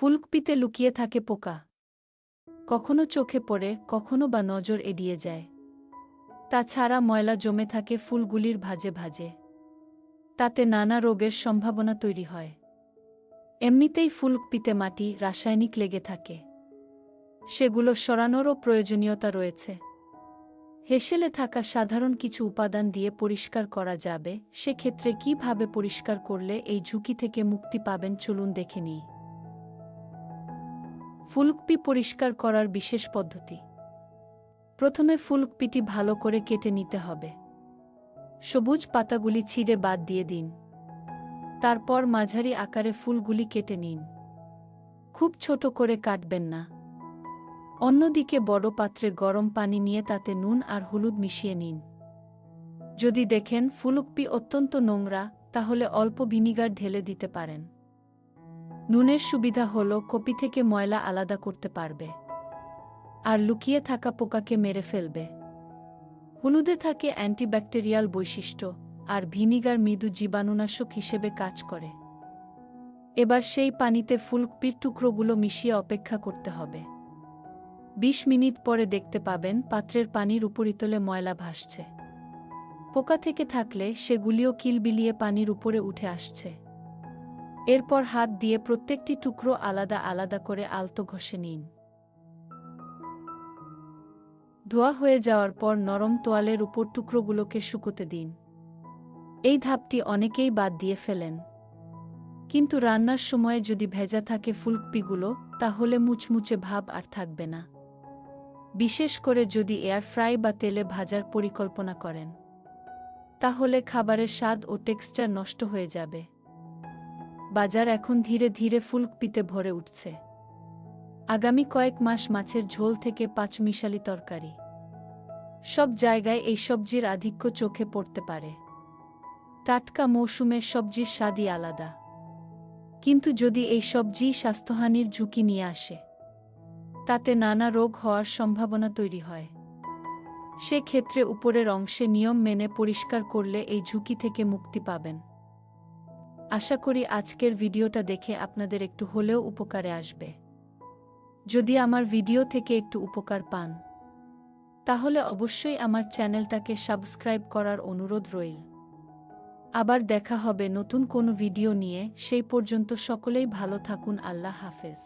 ফুলকপিতে লুকিয়ে থাকে পোকা। কখনো চোখে পড়ে, কখনো বা নজর এড়িয়ে যায়। তাছাড়া ময়লা জমে থাকে ফুলগুলির ভাজে ভাজে। তাতে নানা রোগের সম্ভাবনা তৈরি হয়। এমনিতেই ফুলকপিতে মাটি রাসায়নিক লেগে থাকে। সেগুলো সরানোরও প্রয়োজনীয়তা রয়েছে। হেসেলে থাকা সাধারণ কিছু উপাদান দিয়ে পরিষ্কার করা যাবে, সেক্ষেত্রে কীভাবে পরিষ্কার করলে এই ঝুঁকি থেকে মুক্তি পাবেন চলুন দেখে নিই। ফুলকপি পরিষ্কার করার বিশেষ পদ্ধতি। প্রথমে ফুলকপিটি ভালো করে কেটে নিতে হবে। সবুজ পাতাগুলি ছিঁড়ে বাদ দিয়ে দিন। তারপর মাঝারি আকারে ফুলগুলি কেটে নিন। খুব ছোট করে কাটবেন না। অন্যদিকে বড় পাত্রে গরম পানি নিয়ে তাতে নুন আর হলুদ মিশিয়ে নিন। যদি দেখেন ফুলকপি অত্যন্ত নোংরা, তাহলে অল্প ভিনিগার ঢেলে দিতে পারেন। নুনের সুবিধা হল কপি থেকে ময়লা আলাদা করতে পারবে। আর লুকিয়ে থাকা পোকাকে মেরে ফেলবে। হলুদে থাকে অ্যান্টিব্যাকটেরিয়াল বৈশিষ্ট্য আর ভিনিগার মৃদু জীবাণুনাশক হিসেবে কাজ করে। এবার সেই পানিতে ফুলকপির টুকরোগুলো মিশিয়ে অপেক্ষা করতে হবে। ২০ মিনিট পরে দেখতে পাবেন পাত্রের পানির উপরিতলে ময়লা ভাসছে। পোকা থেকে থাকলে সেগুলিও কিলবিলিয়ে পানির উপরে উঠে আসছে। এরপর হাত দিয়ে প্রত্যেকটি টুকরো আলাদা আলাদা করে আলতো ঘষে নিন। ধোয়া হয়ে যাওয়ার পর নরম তোয়ালের উপর টুকরোগুলোকে শুকোতে দিন। এই ধাপটি অনেকেই বাদ দিয়ে ফেলেন। কিন্তু রান্নার সময়ে যদি ভেজা থাকে ফুলকপিগুলো, তাহলে মুচমুচে ভাব আর থাকবে না। বিশেষ করে যদি এয়ার ফ্রাই বা তেলে ভাজার পরিকল্পনা করেন, তাহলে খাবারের স্বাদ ও টেক্সচার নষ্ট হয়ে যাবে। বাজার এখন ধীরে ধীরে ফুলকপিতে ভরে উঠছে। আগামী কয়েক মাস মাছের ঝোল থেকে পাঁচমিশালি তরকারি। সব জায়গায় এই সবজির আধিক্য চোখে পড়তে পারে। টাটকা মৌসুমের সবজির স্বাদই আলাদা। কিন্তু যদি এই সবজি স্বাস্থ্যহানির ঝুঁকি নিয়ে আসে, তাতে নানা রোগ হওয়ার সম্ভাবনা তৈরি হয়। সেক্ষেত্রে উপরের অংশে নিয়ম মেনে পরিষ্কার করলে এই ঝুঁকি থেকে মুক্তি পাবেন। আশা করি আজকের ভিডিওটা দেখে আপনাদের একটু হলেও উপকারে আসবে। যদি আমার ভিডিও থেকে একটু উপকার পান, তাহলে অবশ্যই আমার চ্যানেলটাকে সাবস্ক্রাইব করার অনুরোধ রইল। আবার দেখা হবে নতুন কোনো ভিডিও নিয়ে, সেই পর্যন্ত সকলেই ভালো থাকুন, আল্লাহ হাফেজ।